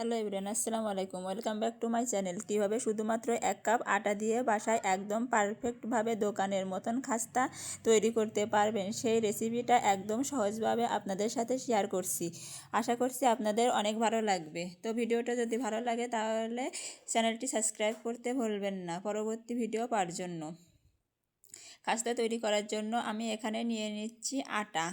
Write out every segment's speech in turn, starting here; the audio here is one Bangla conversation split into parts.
হ্যালো এভরিওয়ান, আসসালামু আলাইকুম। Welcome back to my channel কীভাবে শুধুমাত্র এক কাপ আটা দিয়ে বাসায় একদম পারফেক্টভাবে দোকানের মতন খাস্তা তৈরি করতে পারবেন, সেই রেসিপিটা একদম সহজভাবে আপনাদের সাথে শেয়ার করছি। আশা করছি আপনাদের অনেক ভালো লাগবে। তো ভিডিওটা যদি ভালো লাগে তাহলে চ্যানেলটি সাবস্ক্রাইব করতে ভুলবেন না। পরবর্তী ভিডিও পাওয়ার জন্য। খাস্তা তৈরি করার জন্য আমি এখানে নিয়ে নিচ্ছি আটা।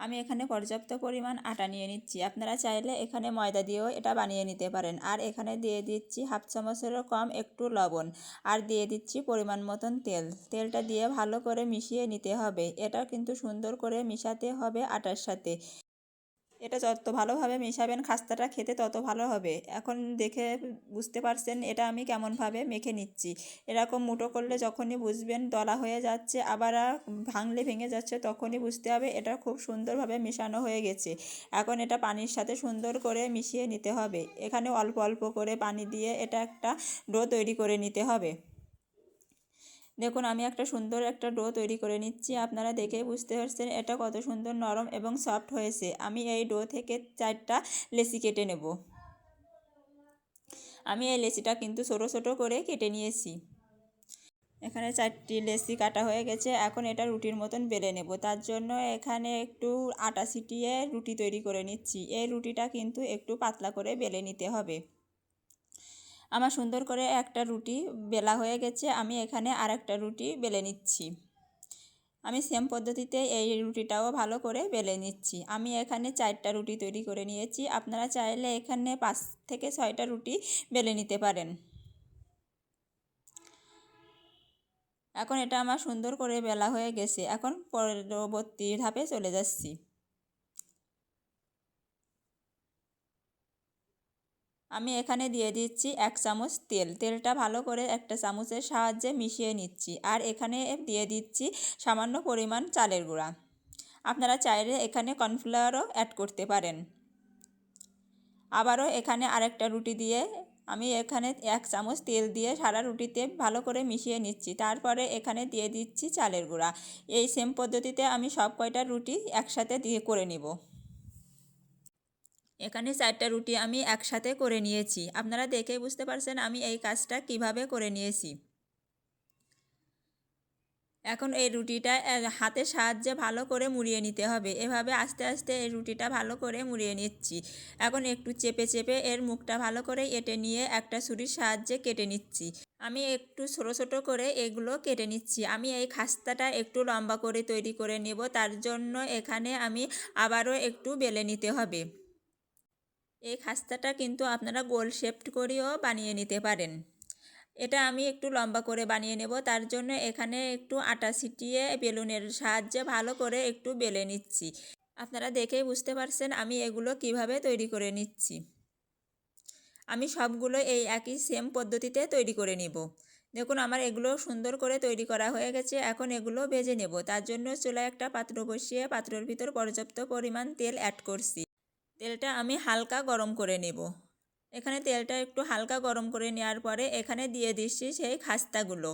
আমি এখানে পর্যাপ্ত পরিমাণ আটা নিয়ে নিচ্ছি। আপনারা চাইলে এখানে ময়দা দিয়েও এটা বানিয়ে নিতে পারেন। আর এখানে দিয়ে দিচ্ছি হাফ চামচেরও কম একটু লবণ। আর দিয়ে দিচ্ছি পরিমাণ মতন তেল। তেলটা দিয়ে ভালো করে মিশিয়ে নিতে হবে। এটা কিন্তু সুন্দর করে মিশাতে হবে আটার সাথে। এটা যত ভালোভাবে মেশাবেন খাস্তাটা খেতে তত ভালো হবে। এখন দেখে বুঝতে পারছেন এটা আমি কেমনভাবে মেখে নিচ্ছি। এরকম মুটো করলে যখনই বুঝবেন দলা হয়ে যাচ্ছে, আবার ভাঙলে ভেঙে যাচ্ছে তখনই বুঝতে হবে এটা খুব সুন্দরভাবে মেশানো হয়ে গেছে। এখন এটা পানির সাথে সুন্দর করে মিশিয়ে নিতে হবে। এখানে অল্প অল্প করে পানি দিয়ে এটা একটা ডো তৈরি করে নিতে হবে। দেখুন, আমি একটা সুন্দর একটা ডো তৈরি করে নিচ্ছি। আপনারা দেখে বুঝতে পারছেন এটা কত সুন্দর, নরম এবং সফট হয়েছে। আমি এই ডো থেকে চারটা লেসি কেটে নেব। আমি এই লেসিটা কিন্তু ছোটো ছোটো করে কেটে নিয়েছি। এখানে চারটি লেসি কাটা হয়ে গেছে। এখন এটা রুটির মতন বেলে নেব। তার জন্য এখানে একটু আটা ছিটিয়ে রুটি তৈরি করে নিচ্ছি। এই রুটিটা কিন্তু একটু পাতলা করে বেলে নিতে হবে। আমার সুন্দর করে একটা রুটি বেলা হয়ে গেছে, আমি এখানে আর একটা রুটি বেলে নিচ্ছি। আমি সেম পদ্ধতিতে এই রুটিটাও ভালো করে বেলে নিচ্ছি। আমি এখানে চারটা রুটি তৈরি করে নিয়েছি, আপনারা চাইলে এখানে পাঁচ থেকে ছয়টা রুটি বেলে নিতে পারেন। এখন এটা আমার সুন্দর করে বেলা হয়ে গেছে, এখন পরবর্তী ধাপে চলে যাচ্ছি। আমি এখানে দিয়ে দিচ্ছি এক চামচ তেল। তেলটা ভালো করে একটা চামচের সাহায্যে মিশিয়ে নিচ্ছি আর এখানে দিয়ে দিচ্ছি সামান্য পরিমাণ চালের গুঁড়া। আপনারা চাইলে এখানে কর্নফ্লাওয়ারও অ্যাড করতে পারেন। আবারও এখানে আরেকটা রুটি দিয়ে আমি এখানে এক চামচ তেল দিয়ে সারা রুটিতে ভালো করে মিশিয়ে নিচ্ছি। তারপরে এখানে দিয়ে দিচ্ছি চালের গুঁড়া। এই সেম পদ্ধতিতে আমি সব কয়টা রুটি একসাথে দিয়ে করে নিব। এখানে চারটা রুটি আমি একসাথে করে নিয়েছি। আপনারা দেখে বুঝতে পারছেন আমি এই কাজটা কীভাবে করে নিয়েছি। এখন এই রুটিটা হাতের সাহায্যে ভালো করে মুড়িয়ে নিতে হবে। এভাবে আস্তে আস্তে এই রুটিটা ভালো করে মুড়িয়ে নিচ্ছি। এখন একটু চেপে চেপে এর মুখটা ভালো করে এটে নিয়ে একটা ছুরির সাহায্যে কেটে নিচ্ছি। আমি একটু ছোটো ছোটো করে এগুলো কেটে নিচ্ছি। আমি এই খাস্তাটা একটু লম্বা করে তৈরি করে নেব। তার জন্য এখানে আমি আবারও একটু বেলে নিতে হবে। এই খাস্তাটা কিন্তু আপনারা গোল শেপড করেও বানিয়ে নিতে পারেন। এটা আমি একটু লম্বা করে বানিয়ে নেব, তার জন্য এখানে একটু আটা ছিটিয়ে বেলুনের সাহায্যে ভালো করে একটু বেলে নিচ্ছি। আপনারা দেখেই বুঝতে পারছেন আমি এগুলো কীভাবে তৈরি করে নিচ্ছি। আমি সবগুলো এই একই সেম পদ্ধতিতে তৈরি করে নিব। দেখুন আমার এগুলো সুন্দর করে তৈরি করা হয়ে গেছে, এখন এগুলো ভেজে নেব। তার জন্য চুলায় একটা পাত্র বসিয়ে পাত্রের ভিতর পর্যাপ্ত পরিমাণ তেল অ্যাড করছি। তেলটা আমি হালকা গরম করে নেব। এখানে তেলটা একটু হালকা গরম করে নেওয়ার পরে এখানে দিয়ে দিচ্ছি সেই খাস্তাগুলো।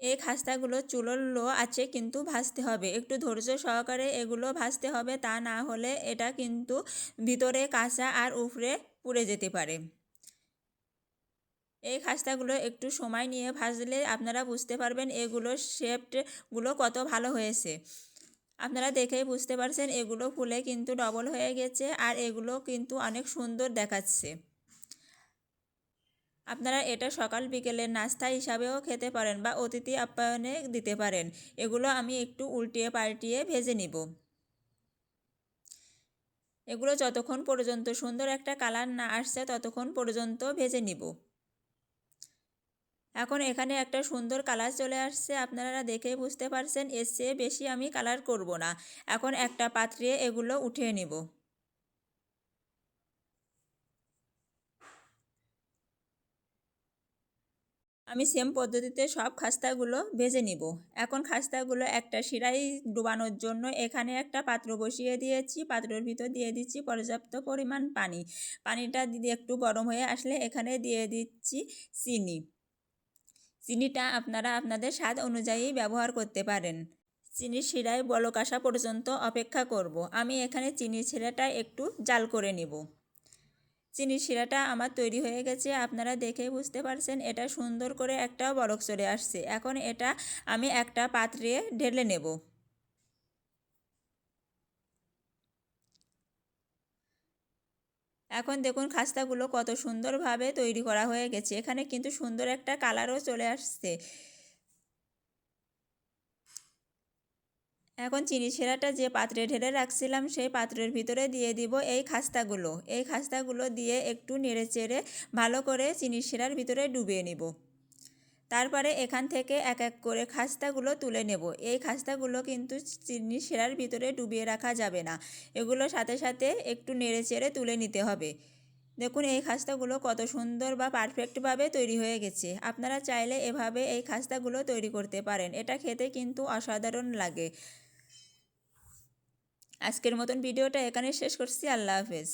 এই খাস্তাগুলো চুলোর লো আছে কিন্তু ভাজতে হবে। একটু ধৈর্য সহকারে এগুলো ভাজতে হবে, তা না হলে এটা কিন্তু ভিতরে কাঁচা আর উপরে পুড়ে যেতে পারে। এই খাস্তাগুলো একটু সময় নিয়ে ভাজলে আপনারা বুঝতে পারবেন এগুলোর শেপগুলো কত ভালো হয়েছে। আপনারা দেখেই বুঝতে পারছেন, এগুলো ফুলে কিন্তু ডবল হয়ে গেছে আর এগুলো কিন্তু অনেক সুন্দর দেখাচ্ছে। আপনারা এটা সকাল বিকেলের নাস্তা হিসাবেও খেতে পারেন বা অতিথি আপ্যায়নে দিতে পারেন। এগুলো আমি একটু উল্টিয়ে পাল্টিয়ে ভেজে নিব। এগুলো যতক্ষণ পর্যন্ত সুন্দর একটা কালার না আসছে, ততক্ষণ পর্যন্ত ভেজে নিব। এখন এখানে একটা সুন্দর কালার চলে আসছে, আপনারা দেখে বুঝতে পারছেন, এর চেয়ে বেশি আমি কালার করব না। এখন একটা পাত্রে এগুলো উঠিয়ে নেব। আমি সেম পদ্ধতিতে সব খাস্তাগুলো ভেজে নিব। এখন খাস্তাগুলো একটা শিরাই ডুবানোর জন্য এখানে একটা পাত্র বসিয়ে দিয়েছি, পাত্রের ভিতর দিয়ে দিচ্ছি পর্যাপ্ত পরিমাণ পানি। পানিটা একটু গরম হয়ে আসলে এখানে দিয়ে দিচ্ছি চিনি। চিনিটা আপনারা আপনাদের স্বাদ অনুযায়ী ব্যবহার করতে পারেন। চিনির শিরায় বলক আসা পর্যন্ত অপেক্ষা করব। আমি এখানে চিনি শিরাটা একটু জাল করে নিব। চিনি শিরাটা আমার তৈরি হয়ে গেছে। আপনারা দেখে বুঝতে পারছেন, এটা সুন্দর করে একটা বরক চলে আসছে। এখন এটা আমি একটা পাত্রে ঢেলে নেব। এখন দেখুন খাস্তাগুলো কত সুন্দরভাবে তৈরি করা হয়ে গেছে। এখানে কিন্তু সুন্দর একটা কালারও চলে আসছে। এখন চিনি ছেঁড়াটা যে পাত্রে ঢেলে রাখছিলাম, সেই পাত্রের ভিতরে দিয়ে দিব এই খাস্তাগুলো। এই খাস্তাগুলো দিয়ে একটু নেড়ে চেড়ে ভালো করে চিনি শিরার ভিতরে ডুবিয়ে নিব। তারপরে এখান থেকে এক এক করে খাস্তাগুলো তুলে নেব। এই খাস্তাগুলো কিন্তু চিনি শিরার ভিতরে ডুবিয়ে রাখা যাবে না। এগুলো সাথে সাথে একটু নেড়ে চেড়ে তুলে নিতে হবে। দেখুন, এই খাস্তাগুলো কত সুন্দর বা পারফেক্টভাবে তৈরি হয়ে গেছে। আপনারা চাইলে এভাবে এই খাস্তাগুলো তৈরি করতে পারেন। এটা খেতে কিন্তু অসাধারণ লাগে। আজকের মতন ভিডিওটা এখানে শেষ করছি। আল্লাহ হাফেজ।